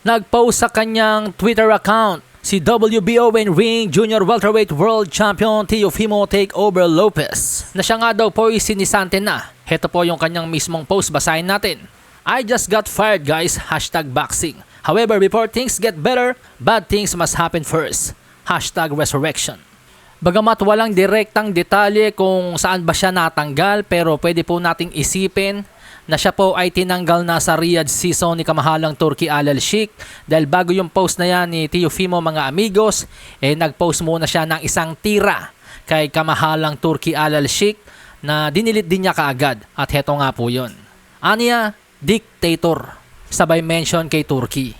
Nag-post sa kanyang Twitter account si WBO Ring Junior Welterweight World Champion Teofimo Takeover Lopez na siya nga daw po ay sinisante na. Heto po yung kanyang mismong post, basahin natin. I just got fired guys, hashtag boxing. However, before things get better, bad things must happen first. Hashtag resurrection. Bagamat walang direktang detalye kung saan ba siya natanggal pero pwede po nating isipin na siya po ay tinanggal na sa Riyadh season ni kamahalang Turkey Alal Sheikh dahil bago yung post na yan ni Teofimo mga amigos eh nagpost muna siya ng isang tira kay kamahalang Turkey Alal Sheikh na dinilit din niya kaagad at heto nga po yun. Anya, dictator. Sabay mention kay Turkey.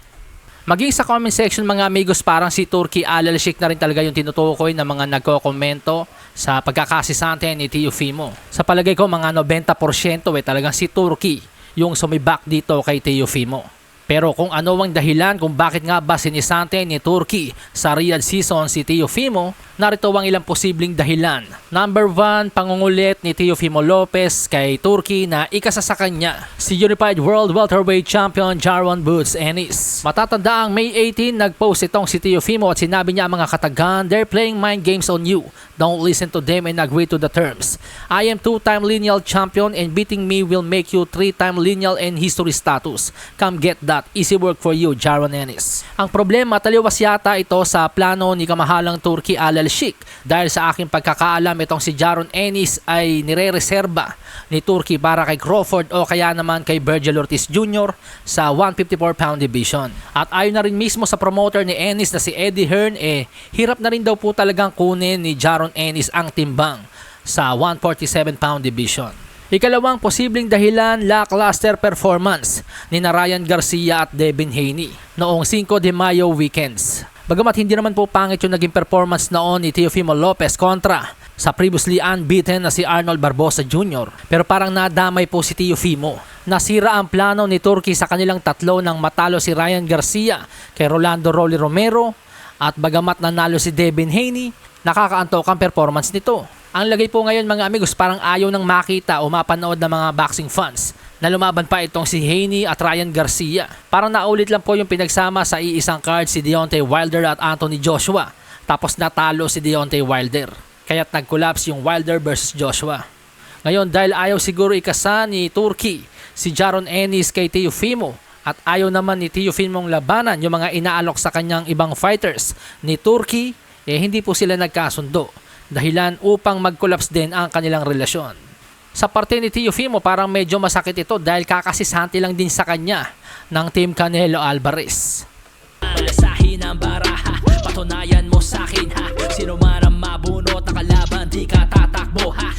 Maging sa comment section mga amigos parang si Turkey Alal Sheikh na rin talaga yung tinutukoy ng mga nagko-komento sa pagkakasisante ni Teofimo. Sa palagay ko mga 90% eh talagang si Turkey yung sumibak dito kay Teofimo. Pero kung ano ang dahilan kung bakit nga ba sinisante ni Turkey sa Riyadh season si Teofimo, narito ang ilang posibleng dahilan. Number 1, pangungulit ni Teofimo Lopez kay Turkey na ikasa sa kanya si Unified World Welterweight Champion Jarwan Boots Ennis. Matatanda ang May 18, nagpost itong si Teofimo at sinabi niya ang mga katagan, they're playing mind games on you. Don't listen to them and agree to the terms. I am two-time lineal champion and beating me will make you three-time lineal and history status. Come get that. Easy work for you, Jaron Ennis. Ang problema, taliwas yata ito sa plano ni kamahalang Turkey Alal Sheikh. Dahil sa aking pagkakaalam, itong si Jaron Ennis ay nire-reserba ni Turkey para kay Crawford o kaya naman kay Virgil Ortiz Jr. sa 154 pound division. At ayon na rin mismo sa promoter ni Ennis na si Eddie Hearn, eh, hirap na rin daw po talagang kunin ni Jaron Ennis ang timbang sa 147 pound division. Ikalawang posibleng dahilan, lackluster performance ni na Ryan Garcia at Devin Haney noong 5 de Mayo weekends. Bagamat hindi naman po pangit yung naging performance noon ni Teofimo Lopez kontra sa previously unbeaten na si Arnold Barbosa Jr. Pero parang nadamay po si Teofimo. Nasira ang plano ni Turkey sa kanilang tatlo nang matalo si Ryan Garcia kay Rolando Rolly Romero at bagamat nanalo si Devin Haney, nakakaantok ang performance nito. Ang lagay po ngayon mga amigos parang ayaw nang makita o mapanood ng mga boxing fans na lumaban pa itong si Haney at Ryan Garcia. Parang naulit lang po yung pinagsama sa iisang card si Deontay Wilder at Anthony Joshua. Tapos natalo si Deontay Wilder. Kaya't nag-collapse yung Wilder versus Joshua. Ngayon dahil ayaw siguro ikasa ni Turkey si Jaron Ennis kay Teofimo at ayaw naman ni Teofimo mong labanan yung mga inaalok sa kanyang ibang fighters ni Turkey, eh hindi po sila nagkasundo dahilan upang mag-collapse din ang kanilang relasyon. Sa parte ni Teofimo parang medyo masakit ito dahil kakasisanti lang din sa kanya ng Team Canelo Alvarez. Alasahin ang baraha, patunayan mo sa akin ha, sino man ang mabunot na kalaban di ka tatakbo ha,